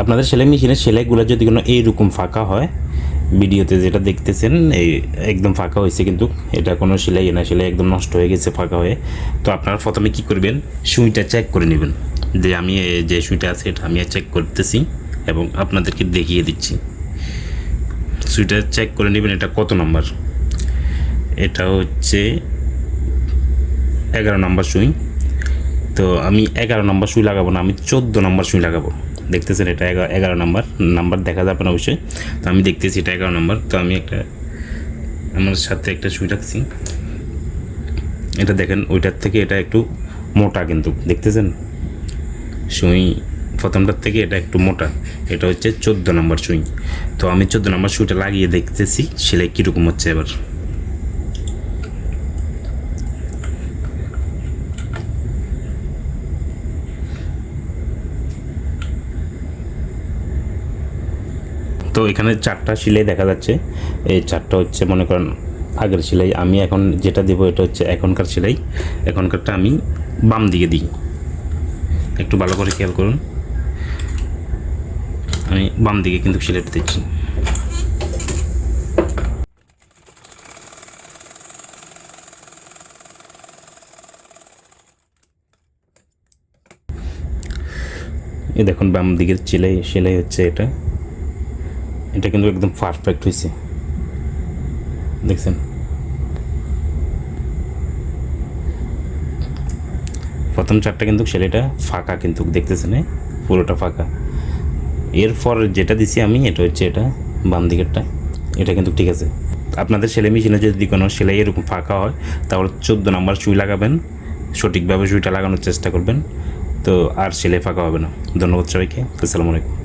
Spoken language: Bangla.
আপনাদের সেলাই মেশিনের সেলাইগুলো যদি কোনো এইরকম ফাঁকা হয়, ভিডিওতে যেটা দেখতেছেন, এই একদম ফাঁকা হয়েছে কিন্তু এটা কোনো সেলাই না, সেলাই একদম নষ্ট হয়ে গেছে, ফাঁকা হয়ে। তো আপনারা প্রথমে কি করবেন, সুইটা চেক করে নেবেন। যে আমি যে সুইটা আছে এটা আমি চেক করতেছি এবং আপনাদেরকে দেখিয়ে দিচ্ছি। সুইটা চেক করে নেবেন, এটা কত নম্বর? এটা হচ্ছে এগারো নম্বর সুই। তো আমি এগারো নম্বর সুই লাগাবো না, আমি চোদ্দ নম্বর সুই লাগাবো। দেখতেছেন এটা এগারো এগারো নম্বর। নাম্বার দেখা যাবে না অবশ্যই। তো আমি দেখতেছি এটা এগারো নম্বর। তো আমি একটা আমার সাথে একটা সুই রাখছি। এটা দেখেন, ওইটার থেকে এটা একটু মোটা কিন্তু। দেখতেছেন? সুই প্রথমটার থেকে এটা একটু মোটা। এটা হচ্ছে চোদ্দ নম্বর সুই। তো আমি চোদ্দ নম্বর সুইটা লাগিয়ে দেখতেছি, সেলাই কীরকম হচ্ছে এবার। তো এখানে চারটা সেলাই দেখা যাচ্ছে। এই চারটা হচ্ছে মনে করেন আগের সেলাই। আমি এখন যেটা দেবো এটা হচ্ছে এখনকার সেলাই। এখনকারটা আমি বাম দিকে দিই। একটু ভালো করে খেয়াল করুন। আমি বাম দিকে কিন্তু সেলাইটা দিচ্ছি। এই দেখুন, বাম দিকের সেলাই সেলাই হচ্ছে এটা। এটা কিন্তু একদম পারফেক্ট হয়েছে দেখছেন? প্রথম চারটা কিন্তু সেলাইটা ফাঁকা কিন্তু, দেখতেছেন এই? পুরোটা ফাঁকা। এরপর যেটা দিছি আমি, এটা হচ্ছে এটা, বাম দিকেরটা। এটা কিন্তু ঠিক আছে। আপনাদের সেলাই মেশিনে যদি কোনো সেলাই এরকম ফাঁকা হয়, তাহলে চোদ্দ নাম্বার সুই লাগাবেন। সঠিকভাবে সুইটা লাগানোর চেষ্টা করবেন। তো আর সেলাই ফাঁকা হবে না। ধন্যবাদ সবাইকে। আসসালামু আলাইকুম।